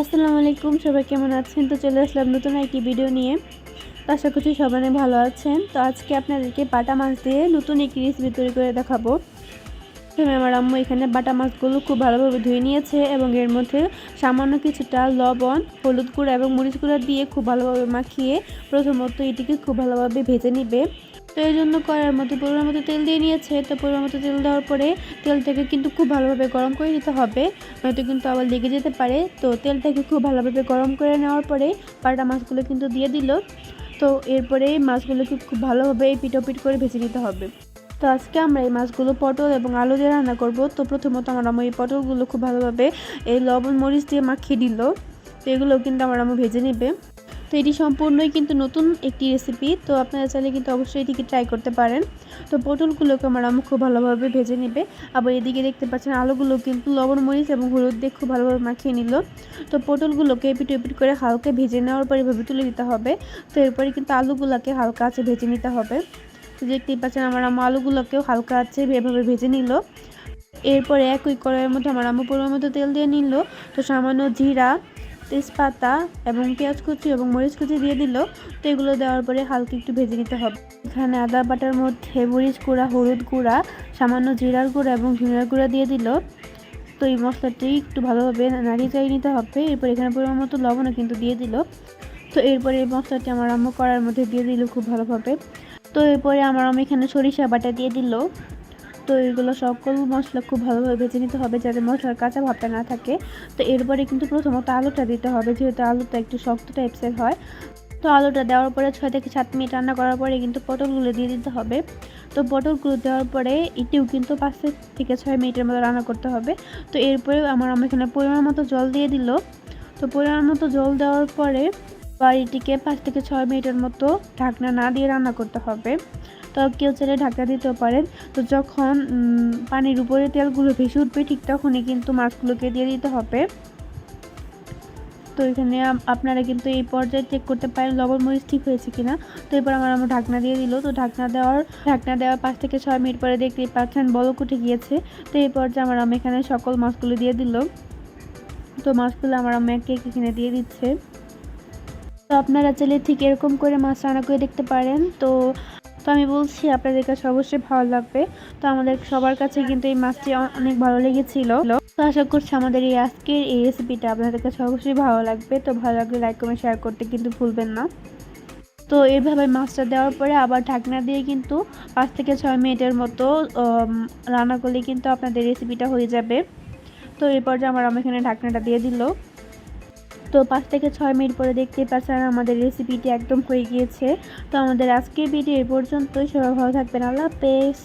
আসসালামু আলাইকুম, সবাই কেমন আছেন? তো চলে আসলাম নতুন একটি ভিডিও নিয়ে। তো আশা করছি সবাই ভালো আছেন। তো আজকে আপনাদেরকে বাটা মাছ দিয়ে নতুন একটি রেসিপি তৈরি করে দেখাবো। প্রথমে আমার আম্মু এখানে বাটা মাছগুলো খুব ভালোভাবে ধুয়ে নিয়েছে এবং এর মধ্যে সামান্য কিছুটা লবণ, হলুদ গুঁড়া এবং মরিচ গুঁড়া দিয়ে খুব ভালোভাবে মাখিয়ে প্রথমত এটিকে খুব ভালোভাবে ভেজে নিবে। তো এই জন্য করার মধ্যে পরিমাণ মতো তেল দিয়ে নিয়েছে। তো পরিমাণ মতো তেল দেওয়ার পরে তেলটাকে কিন্তু খুব ভালোভাবে গরম করে নিতে হবে। নয়তো কিন্তু আবার লেগে যেতে পারে। তো তেলটাকে খুব ভালোভাবে গরম করে নেওয়ার পরে পাটা মাছগুলো কিন্তু দিয়ে দিল। তো এরপরে মাছগুলোকে খুব ভালোভাবে পিটোপিট করে ভেজে নিতে হবে। তো আজকে আমরা এই মাছগুলো পটল এবং আলু দিয়ে রান্না করব। তো প্রথমত আমার আম্মু এই পটলগুলো খুব ভালোভাবে এই লবণ মরিচ দিয়ে মাখিয়ে দিল। তো এগুলো কিন্তু আমার আম্মু ভেজে নেবে। তো এটি সম্পূর্ণই কিন্তু নতুন একটি রেসিপি তো আপনারা চাইলে কিন্তু অবশ্যই এটিকে ট্রাই করতে পারেন। তো পটলগুলোকে আমার আম্মু খুব ভালোভাবে ভেজে নেবে। আবার এদিকে দেখতে পাচ্ছেন আলুগুলো কিন্তু লবণ, মরিচ এবং হলুদ দিয়ে খুব ভালোভাবে মাখিয়ে নিল। তো পটলগুলোকে এপিট এপিট করে হালকা ভেজে নেওয়ার পরে এভাবে তুলে দিতে হবে। তো এরপরে কিন্তু আলুগুলোকে হালকা আছে ভেজে নিতে হবে। তো দেখতেই পাচ্ছেন আমার আম্মু আলুগুলোকেও হালকা আছে এভাবে ভেজে নিল। এরপরে একই কড়াইয়ের মধ্যে আমার আম্মু পরিমাণ মতো তেল দিয়ে নিল। তো সামান্য জিরা তেজপাতা এবং পেঁয়াজ কুচি এবং মরিচ কুচি দিয়ে দিল। তো এগুলো দেওয়ার পরে হালকা একটু ভেজে নিতে হবে। এখানে আদা বাটার মধ্যে মরিচ গুঁড়া, হলুদ গুঁড়া, সামান্য জিরার গুঁড়া এবং ধনিয়ার গুঁড়া দিয়ে দিল। তো এই মশলাটি একটু ভালোভাবে নাড়িয়ে চাড়িয়ে নিতে হবে। এরপর এখানে পরিমাণ মতো লবণও কিন্তু দিয়ে দিল। তো এরপরে এই মশলাটি আমার আম্মু করার মধ্যে দিয়ে দিল খুব ভালোভাবে। তো এরপরে আমার আম্মু এখানে সরিষা বাটা দিয়ে দিল। তো এগুলো সকল মশলা খুব ভালোভাবে ভেজে নিতে হবে যাতে মশলার কাঁচা ভাবটা না থাকে। তো এরপরে কিন্তু প্রথমত আলুটা দিতে হবে, যেহেতু আলুটা একটু শক্ত টাইপসের হয়। তো আলুটা দেওয়ার পরে ছয় থেকে সাত মিনিট রান্না করার পরে কিন্তু পটলগুলো দিয়ে দিতে হবে। তো পটলগুলো দেওয়ার পরে এটিও কিন্তু পাঁচ থেকে ছয় মিনিটের মতো রান্না করতে হবে। তো এরপরে আমার আমার এখানে পরিমাণ মতো জল দিয়ে দিল। তো পরিমাণ মতো জল দেওয়ার পরে বাড়িটিকে পাঁচ থেকে ছয় মিনিটের মতো ঢাকনা না দিয়ে রান্না করতে হবে। তো কেউ চাইলে ঢাকা দিতেও পারেন। তো যখন পানির উপরে তেলগুলো ভেসে উঠবে, ঠিক তখনই কিন্তু মাছগুলোকে দিয়ে দিতে হবে। তো এখানে আপনারা কিন্তু এই পর্যায়ে চেক করতে পারেন লবণ মরিচ ঠিক হয়েছে কিনা। তো এবার আমার আমার ঢাকনা দিয়ে দিল। তো ঢাকনা দেওয়ার ঢাকনা দেওয়ার পাঁচ থেকে ছয় মিনিট পরে দেখতেই পাচ্ছেন বলক উঠে গিয়েছে। তো এই পর্যায়ে আমার আমি এখানে সকল মাছগুলো দিয়ে দিল। তো মাছগুলো আমার আমি একে এখানে দিয়ে দিচ্ছে। তো আপনারা চাইলে ঠিক এরকম করে মাছ রান্না করে দেখতে পারেন। তো তো আমি বলছি আপনাদের কাছে অবশ্যই ভালো লাগবে। তো আমাদের সবার কাছে কিন্তু এই মাছটি অনেক ভালো লেগেছিল। তো আশা করছি আমাদের এই আজকের এই রেসিপিটা আপনাদের কাছে অবশ্যই ভালো লাগবে। তো ভালো লাগলে লাইক কমেন্ট শেয়ার করতে কিন্তু ভুলবেন না। তো এইভাবে মাছটা দেওয়ার পরে আবার ঢাকনা দিয়ে কিন্তু পাঁচ থেকে ছয় মিনিটের মতো রান্না করলে কিন্তু আপনাদের রেসিপিটা হয়ে যাবে। তো এরপর যে আমার এখানে ঢাকনাটা দিয়ে দিল। তো পাঁচ থেকে ছয় মিনিট পরে দেখতে পাচ্ছেন আমাদের রেসিপিটি একদম হয়ে গিয়েছে। তো আমাদের আজকের ভিডিও এ পর্যন্তই। সবাই ভালো থাকবেন। আল্লাহ হাফেজ।